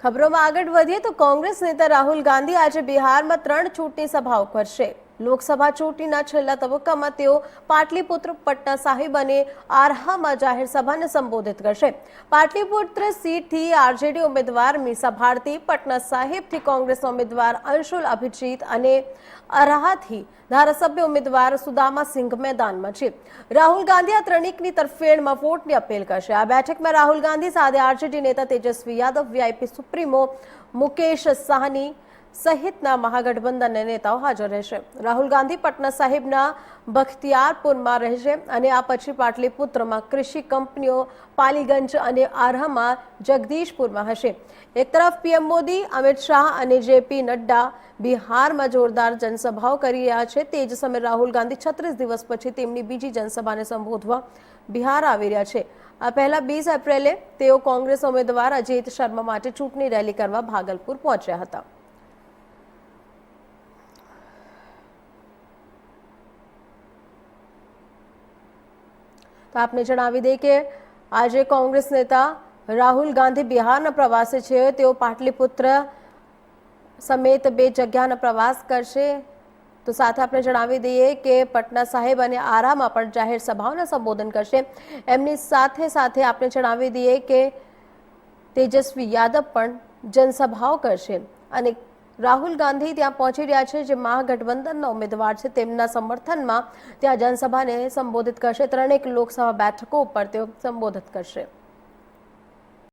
ખબરોમાં આગળ વધીએ તો કોંગ્રેસ નેતા રાહુલ ગાંધી આજે બિહારમાં ત્રણ ચૂંટણી સભાઓ કરશે લોકસભા ચૂંટણીના છેલ્લા તબક્કામાં તેઓ પાટલીપુત્ર પટના સાહિબ અને આરહામાં જાહેર સભાને સંબોધિત કરશે. પાટલીપુત્ર સીટથી આરજેડી ઉમેદવાર મીસા ભારતી, પટના સાહિબથી કોંગ્રેસ ઉમેદવાર અંશુલ અભિજીત અને અરહાથી ધારાસભ્ય ઉમેદવાર સુદામા સિંઘ મેદાનમાં છે. રાહુલ ગાંધી આ ત્રણેકની તરફેણમાં વોટની અપીલ કરશે. આ બેઠકમાં રાહુલ ગાંધી સાથે આરજેડી નેતા તેજસ્વી યાદવ, વીઆઈપી સુપ્રીમો મુકેશ સાહની સહિતના મહાગઠબંધનના નેતાઓ હાજર રહેશે. રાહુલ ગાંધી પટના સાહિબના બખ્તિયારપુરમાં રહેશે અને આ પછી પાટલીપુત્રમાં કૃષિ કંપનીઓ પાલીગંજ અને આરહમાં જગદીશપુરમાં હશે. એક તરફ પીએમ મોદી, અમિત શાહ અને જેપી નડ્ડા બિહારમાં જોરદાર જનસભાઓ કરી રહ્યા છે. તે જ સમયે રાહુલ ગાંધી છત્રીસ દિવસ પછી તેમની બીજી જનસભાને સંબોધવા બિહાર આવી રહ્યા છે. આ પહેલા બીસ એપ્રિલે તેઓ કોંગ્રેસ ઉમેદવાર અજીત શર્મા માટે ચૂંટણી રેલી કરવા ભાગલપુર પહોંચ્યા હતા. તો આપને જણાવી દઈએ કે આજે કોંગ્રેસ નેતા રાહુલ ગાંધી બિહારના પ્રવાસે છે. તેઓ પાટલીપુત્ર સમેત બે જગ્યાના પ્રવાસ કરશે. તો સાથે આપણે જણાવી દઈએ કે પટના સાહેબ અને આરામાં પણ જાહેર સભાઓના સંબોધન કરશે. એમની સાથે સાથે આપણે જણાવી દઈએ કે તેજસ્વી યાદવ પણ જનસભાઓ કરશે અને રાહુલ ગાંધી ત્યાં પહોંચી રહ્યા છે, જે મહાગઠબંધનના ઉમેદવાર છે. તેમના સમર્થનમાં ત્યાં જનસભાને સંબોધિત કરશે. ત્રણેક લોકસભા બેઠકો ઉપર તેઓ સંબોધિત કરશે.